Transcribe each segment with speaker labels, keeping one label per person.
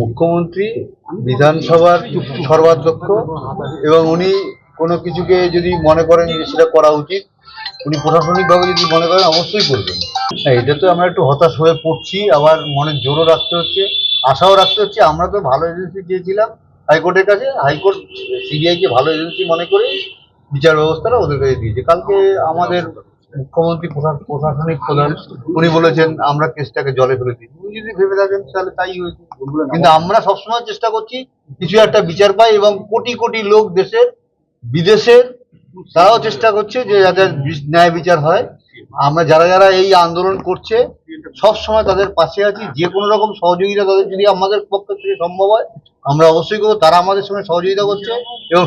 Speaker 1: মুখ্যমন্ত্রী, বিধানসভার সর্বাধ্যক্ষ এবং উনি কোনো কিছুকে যদি মনে করেন যে সেটা করা উচিত, উনি প্রশাসনিকভাবে যদি মনে করেন অবশ্যই করবেন। হ্যাঁ এটা তো আমরা একটু হতাশ হয়ে পড়ছি, আবার মনে জোরও রাখতে হচ্ছে, আশাও রাখতে হচ্ছে। আমরা তো ভালো এজেন্সি চেয়েছিলাম হাইকোর্টের কাছে, হাইকোর্ট সিবিআইকে ভালো এজেন্সি মনে করে বিচার ব্যবস্থাটা ওদের কাছে দিয়েছে। কালকে আমাদের মুখ্যমন্ত্রী প্রশা- প্রশাসনিক প্রধান উনি বলেছেন আমরা কেসটাকে জলে ফেলে দিই। উনি যদি ভেবে থাকেন তাহলে তাই হয়েছে। কিন্তু আমরা সবসময় চেষ্টা করছি কিছু একটা বিচার পাই এবং কোটি কোটি লোক দেশের বিদেশের তারাও চেষ্টা করছে যে যাদের ন্যায় বিচার হয়। আমরা যারা যারা এই আন্দোলন করছে সব সময় তাদের পাশে আছি যে কোনো রকম সহযোগিতা তাদের যদি আমাদের পক্ষ থেকে সম্ভব হয় আমরা অবশ্যই করব তারা আমাদের সঙ্গে সহযোগিতা করছে এবং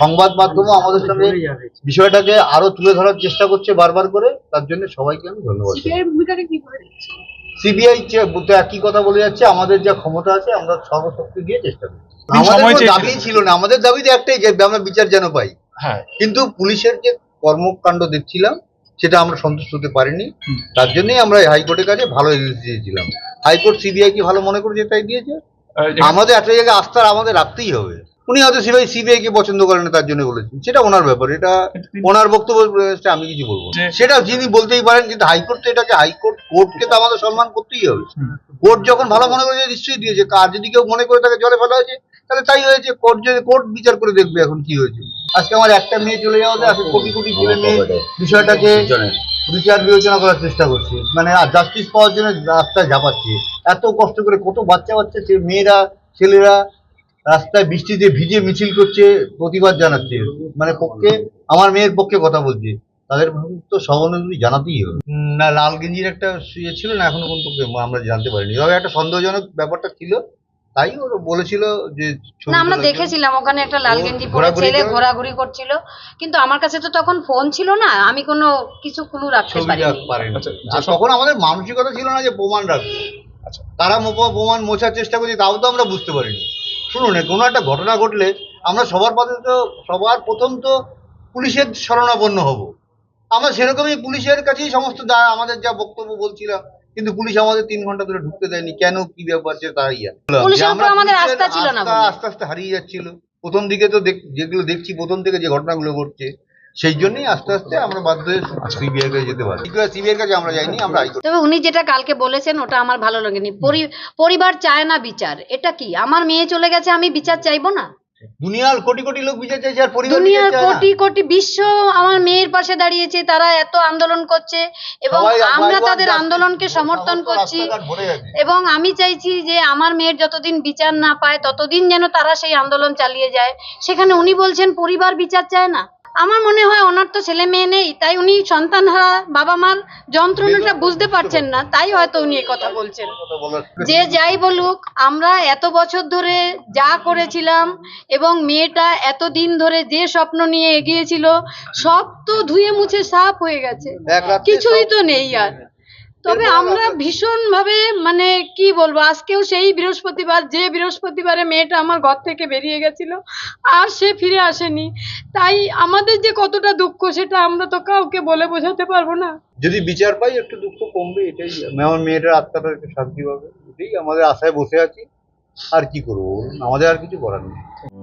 Speaker 1: সংবাদ মাধ্যমও আমাদের সঙ্গে বিষয়টাকে আরও তুলে ধরার চেষ্টা করছে বারবার করে তার জন্য সবাইকে আমি ধন্যবাদ সিবিআই তো একই কথা বলে যাচ্ছে আমাদের যা ক্ষমতা আছে আমরা সর্বশক্তি দিয়ে চেষ্টা করি আমাদের। দাবি ছিল না আমাদের দাবি তো একটাই যে আমরা বিচার যেন পাই।
Speaker 2: হ্যাঁ।
Speaker 1: কিন্তু পুলিশের যে কর্মকাণ্ড দেখছিলাম সেটা আমরা সন্তুষ্ট হতে পারিনি। তার জন্যই আমরা হাইকোর্টের কাছে ভালো এজেন্সি দিয়েছিলাম। হাইকোর্ট সিবিআই কি ভালো মনে করেছে তাই দিয়েছে? আমাদের একটা জায়গায় আস্থা আমাদের রাখতেই হবে। উনি হয়তো সিবিআই সিবিআই কে পছন্দ করেন তার জন্য বলেছেন। সেটা ওনার ব্যাপার। এটা ওনার বক্তব্য আমি কিছু বলব সেটা যিনি বলতেই পারেন কিন্তু হাইকোর্ট তো এটাকে হাইকোর্ট কোর্টকে তো আমাদের সম্মান করতেই হবে। কোর্ট যখন ভালো মনে করেছে নিশ্চয়ই দিয়েছে। কার যদি কেউ মনে করে তাকে জলে ফেলা হয়েছে তাহলে তাই হয়েছে। কোর্ট যদি কোর্ট বিচার করে দেখবে এখন কি হয়েছে। আজকে আমার একটা মেয়ে চলে যাওয়াতে আজকে কোটি কোটি ছেলে মেয়ে বিষয়টাকে বিচার বিবেচনা করার চেষ্টা করছে। মানে জাস্টিস পাওয়ার জন্য রাস্তায় ঝাঁপাচ্ছে। এত কষ্ট করে কত বাচ্চা বাচ্চা মেয়েরা ছেলেরা রাস্তায় বৃষ্টিতে ভিজে মিছিল করছে প্রতিবাদ জানাচ্ছে। মানে পক্ষে আমার মেয়ের পক্ষে কথা বলছে। তাদের তো সহানুভূতি জানাতেই হবে। না লাল গেঞ্জির একটা ইয়ে ছিল না এখনও পর্যন্ত আমরা জানতে পারিনি। তবে একটা সন্দেহজনক ব্যাপারটা ছিল তাই ওরা বলেছিল যে
Speaker 3: না আমরা দেখেছিলাম ওখানে একটা লাল গেঞ্জি পরে ছেলে ঘোরাঘুরি করছিল। কিন্তু আমার কাছে তো তখন ফোন ছিল না আমি কোনো কিছু ক্লু রাখতে পারিনি।
Speaker 2: আচ্ছা,
Speaker 1: তখন আমাদের মানসিকতা ছিল না যে প্রমাণ রাখবে।
Speaker 2: আচ্ছা।
Speaker 1: তারা মোপা- প্রমাণ মোছার চেষ্টা করছে তাও তো আমরা বুঝতে পারিনি। শুনুন কোনো একটা ঘটনা ঘটলে আমরা সবার পাশে তো সবার প্রথম তো পুলিশের শরণাপন্ন হব। আমরা সেরকমই পুলিশের কাছেই সমস্ত যা- আমাদের যা বক্তব্য বলছিলাম কিন্তু পুলিশ আমাদের তিন ঘণ্টা ধরে ঢুকতে দেয়নি। কেন? কি ব্যাপার? যে
Speaker 3: বলে।
Speaker 1: আস্তে আস্তে হারিয়ে যাচ্ছিল। প্রথম দিকে তো যেগুলো দেখছি প্রথম থেকে যে ঘটনাগুলো ঘটছে সেই জন্যই আস্তে আস্তে আমরা বাধ্য হয়ে সিবিআই কাছে যেতে পারি। সিবিআই কাছে আমরা যাইনি আমরা
Speaker 3: তবে উনি যেটা কালকে বলেছেন ওটা আমার ভালো লাগেনি। পরিবার চায় না বিচার। এটা কি? আমার মেয়ে চলে গেছে আমি বিচার চাইব না?
Speaker 1: দুনিয়ার কোটি কোটি লোক বিচার চাইছে আর পরিবার
Speaker 3: দুনিয়ার। কোটি কোটি বিশ্ব আমার মেয়ের পাশে দাঁড়িয়েছে তারা এত আন্দোলন করছে এবং আমরা তাদের আন্দোলনকে সমর্থন করছি। এবং আমি চাইছি যে আমার মেয়ের যতদিন বিচার না পায় ততদিন যেন তারা সেই আন্দোলন চালিয়ে যায় সেখানে উনি বলছেন পরিবার বিচার চায় না আমার মনে হয় ওনার তো ছেলে মেয়ে নেই তাই উনি সন্তান হারা বাবা মার যন্ত্রণাটা বুঝতে পারছেন না তাই হয়তো উনি কথা বলছেন। যে যাই বলুক আমরা এত বছর ধরে যা করেছিলাম এবং মেয়েটা এত দিন ধরে যে স্বপ্ন নিয়ে এগিয়েছিল সব তো ধুয়ে মুছে সাফ হয়ে গেছে। কিছুই তো নেই আর। তবে আমরা
Speaker 1: আবার-
Speaker 3: ভীষণ ভাবে মানে কি বলব আজকেও সেই বৃহস্পতিবার যে বৃহস্পতিবারে মেয়েটা আমার ঘর থেকে বেরিয়ে গেছিল আর সে ফিরে আসেনি। তাই আমাদের যে কতটা দুঃখ সেটা আমরা তো কাউকে বলে বোঝাতে পারব না।
Speaker 1: যদি বিচার পাই একটু দুঃখ কমবে এটাই। আমার মেয়েটার আত্মাটা একটু শান্তি পাবে। এটাই আমাদের আশায় বসে আছি। আর কি করব বলুন? আমাদের আর কিছু করার নেই।